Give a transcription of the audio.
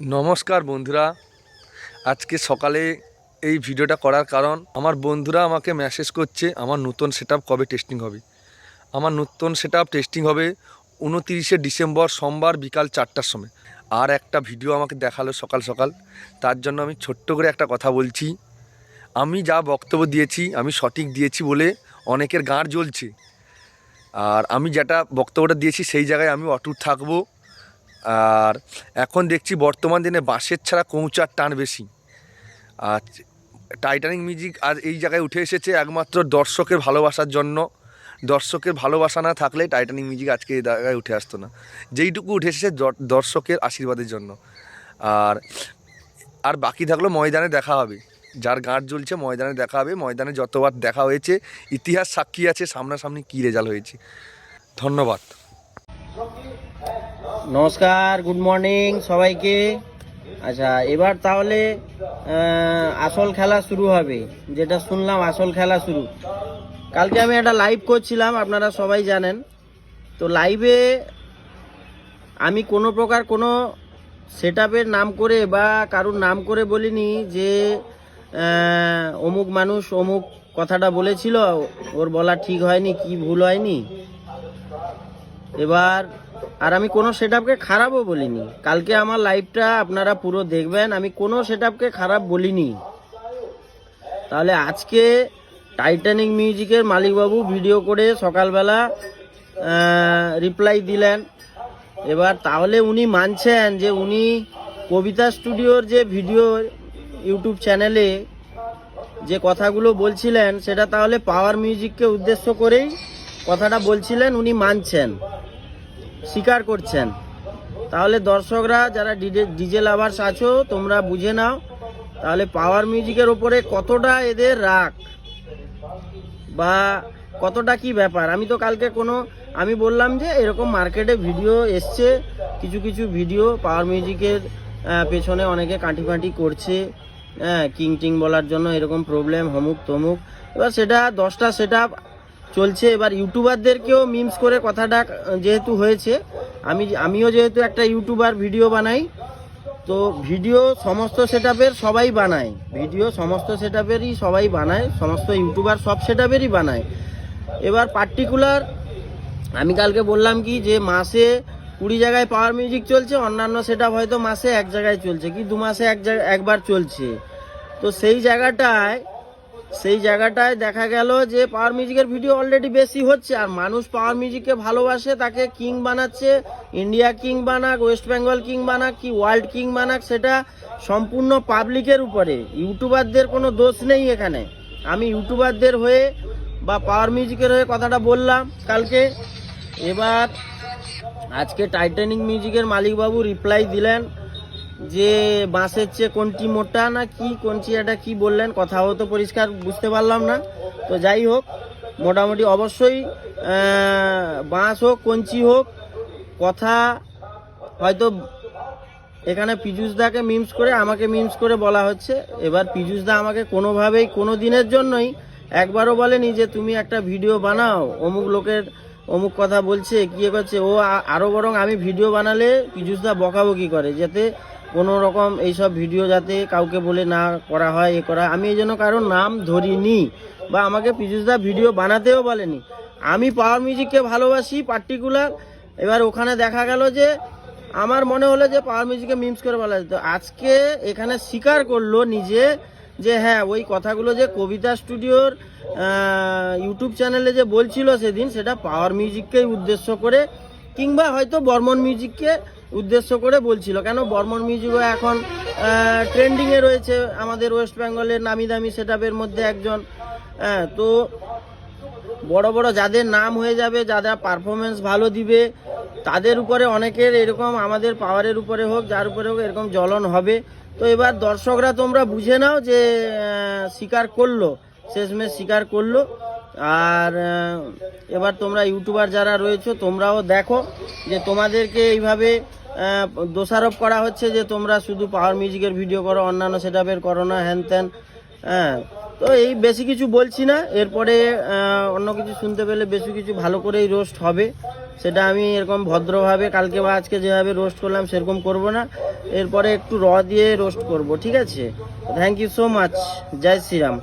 নমস্কার বন্ধুরা। আজকে সকালে এই ভিডিওটা করার কারণ, আমার বন্ধুরা আমাকে মেসেজ করছে, আমার নতুন সেট কবে টেস্টিং হবে। আমার নতুন সেট টেস্টিং হবে উনতিরিশে ডিসেম্বর সোমবার বিকাল চারটার সময়। আর একটা ভিডিও আমাকে দেখাল সকাল সকাল, তার জন্য আমি ছোট্ট করে একটা কথা বলছি। আমি যা বক্তব্য দিয়েছি, আমি সঠিক দিয়েছি বলে অনেকের গাঁড় জ্বলছে। আর আমি যেটা বক্তব্যটা দিয়েছি, সেই জায়গায় আমি অটুট থাকব। আর এখন দেখছি বর্তমান দিনে বাঁশের ছাড়া কৌচার টান বেশি। আর টাইটানিক মিউজিক আর এই জায়গায় উঠে এসেছে একমাত্র দর্শকের ভালোবাসার জন্য। দর্শকের ভালোবাসা না থাকলে টাইটানিক মিউজিক আজকে এই জায়গায় উঠে আসতো না। যেইটুকু উঠে এসেছে দর্শকের আশীর্বাদের জন্য। আর আর বাকি থাকল ময়দানে দেখা হবে। যার গাঁট জ্বলছে ময়দানে দেখা হবে। ময়দানে যতবার দেখা হয়েছে, ইতিহাস সাক্ষী আছে, সামনাসামনি কী রেজাল্ট হয়েছে। ধন্যবাদ। নমস্কার গুড মর্নিং সবাইকে। আচ্ছা এবার তাহলে আসল খেলা শুরু হবে। যেটা শুনলাম, আসল খেলা শুরু। কালকে আমি একটা লাইভ করছিলাম, আপনারা সবাই জানেন। তো লাইভে আমি কোনো প্রকার কোনো সেট নাম করে বা কারুর নাম করে বলিনি যে অমুক মানুষ অমুক কথাটা বলেছিল, ওর বলা ঠিক হয়নি, কি ভুল হয়নি। এবার, আর আমি কোনো সেট খারাপও বলিনি। কালকে আমার লাইভটা আপনারা পুরো দেখবেন, আমি কোনো সেট খারাপ বলিনি। তাহলে আজকে টাইটানিক মিউজিকের মালিকবাবু ভিডিও করে সকালবেলা রিপ্লাই দিলেন। এবার তাহলে উনি মানছেন যে উনি কবিতা স্টুডিওর যে ভিডিও ইউটিউব চ্যানেলে যে কথাগুলো বলছিলেন, সেটা তাহলে পাওয়ার মিউজিককে উদ্দেশ্য করেই কথাটা বলছিলেন, উনি মানছেন। স্বীকার করছেন। তাহলে দর্শকরা, যারা ডিজে লাভার্স আছো, তোমরা বুঝে নাও, তাহলে পাওয়ার মিউজিকের ওপরে কতটা এদের রাগ? বা কতটা কি ব্যাপার? আমি তো কালকে কোনো, আমি বললাম যে এরকম মার্কেটে ভিডিও এসছে, কিছু কিছু ভিডিও পাওয়ার মিউজিকের পেছনে অনেকে কাঁটি ফাঁটি করছে। হ্যাঁ কিং টিং বলার জন্য এরকম প্রবলেম হমুক, তমুক। এবার সেটা, দশটা সেট চলছে। এবার ইউটিউবারদেরকেও মিমস করে কথাটা যেহেতু হয়েছে, আমি, আমিও যেহেতু একটা ইউটিউবার ভিডিও বানাই, তো ভিডিও সমস্ত সেটআপের সবাই বানায়। ভিডিও সমস্ত সেটআপেরই সবাই বানায়, সমস্ত ইউটিউবার সব সেটআপেরই বানায়। এবার পার্টিকুলার আমি কালকে বললাম কি যে মাসে কুড়ি জায়গায় পাওয়ার মিউজিক চলছে, অন্যান্য সেটআপ হয়তো মাসে এক জায়গায় চলছে, কি দু মাসে এক জায়গায়, একবার চলছে। তো সেই জায়গাটায় সেই জায়গাটায় দেখা গেল যে পাওয়ার মিউজিকের ভিডিও অলরেডি বেশি হচ্ছে, আর মানুষ পাওয়ার মিউজিককে ভালোবাসে, তাকে কিং বানাচ্ছে ইন্ডিয়া কিং বানাক ওয়েস্ট বেঙ্গল কিং বানাক, কি ওয়ার্ল্ড কিং বানাক, সেটা সম্পূর্ণ পাবলিকের উপরে। ইউটিউবারদের কোনো দোষ নেই এখানে। আমি ইউটিউবারদের হয়ে বা পাওয়ার মিউজিকের হয়ে কথাটা বললাম কালকে। এবার আজকে টাইটানিক মিউজিকের মালিকবাবু রিপ্লাই দিলেন। যে বাঁশের চেয়ে কোনটি মোটা না কি কোনটি এটা কি বললেন, কথাও তো পরিষ্কার বুঝতে পারলাম না। তো যাই হোক, মোটামুটি অবশ্যই বাঁশ হোক, কঞ্চি হোক, কথা হয়তো এখানে পীযুষদাকে মিমস করে, আমাকে মিমস করে বলা হচ্ছে। এবার পীযুষদা আমাকে কোনোভাবেই কোনো দিনের জন্যই একবারও বলেনি যে তুমি একটা ভিডিও বানাও। অমুক লোকের অমুক কথা বলছে কি করছে। ও আরও বরং আমি ভিডিও বানালে পীযুষদা বকাবকি করে, যাতে কোনো রকম এইসব ভিডিও যাতে কাউকে বলে না করা হয়, এ করা আমি এই জন্য কারোর নাম ধরিনি বা আমাকে পীযুষদা ভিডিও বানাতেও বলেনি। আমি পাওয়ার মিউজিককে ভালোবাসি পার্টিকুলার এবার ওখানে দেখা গেল যে আমার মনে হলো যে পাওয়ার মিউজিকে মিমস করে বলা যেত আজকে এখানে স্বীকার করল নিজে যে হ্যাঁ ওই কথাগুলো যে কবিতা স্টুডিওর ইউটিউব চ্যানেলে যে বলছিল সেদিন, সেটা পাওয়ার মিউজিককেই উদ্দেশ্য করে কিংবা হয়তো বর্মন মিউজিককে উদ্দেশ্য করে বলছিল। কেন বর্মন মিউজিকও এখন ট্রেন্ডিংয়ে রয়েছে আমাদের ওয়েস্ট বেঙ্গলের নামি দামি সেট মধ্যে একজন। হ্যাঁ তো বড় বড় যাদের নাম হয়ে যাবে, যারা পারফরমেন্স ভালো দিবে, তাদের উপরে অনেকের এরকম আমাদের পাওয়ারের উপরে হোক, যার উপরে হোক এরকম জ্বলন হবে। তো এবার দর্শকরা তোমরা বুঝে নাও যে স্বীকার করল, শেষমেশ স্বীকার করল। আর এবার তোমরা ইউটিউবার যারা রয়েছে, তোমরাও দেখো যে তোমাদেরকে এইভাবে দোষারোপ করা হচ্ছে যে তোমরা শুধু পাওয়ার মিউজিকের ভিডিও করো, অন্যান্য সেটআপের করো না, হ্যান ত্যান। হ্যাঁ তো এই বেশি কিছু বলছি না, এরপরে অন্য কিছু শুনতে পেলে বেশি কিছু ভালো করেই রোস্ট হবে, সেটা আমি এরকম ভদ্রভাবে কালকে বা আজকে যেভাবে রোস্ট করলাম সেরকম করব না, এরপরে একটু র দিয়ে রোস্ট করব, ঠিক আছে? থ্যাংক ইউ সো মাচ জয় শ্রীরাম।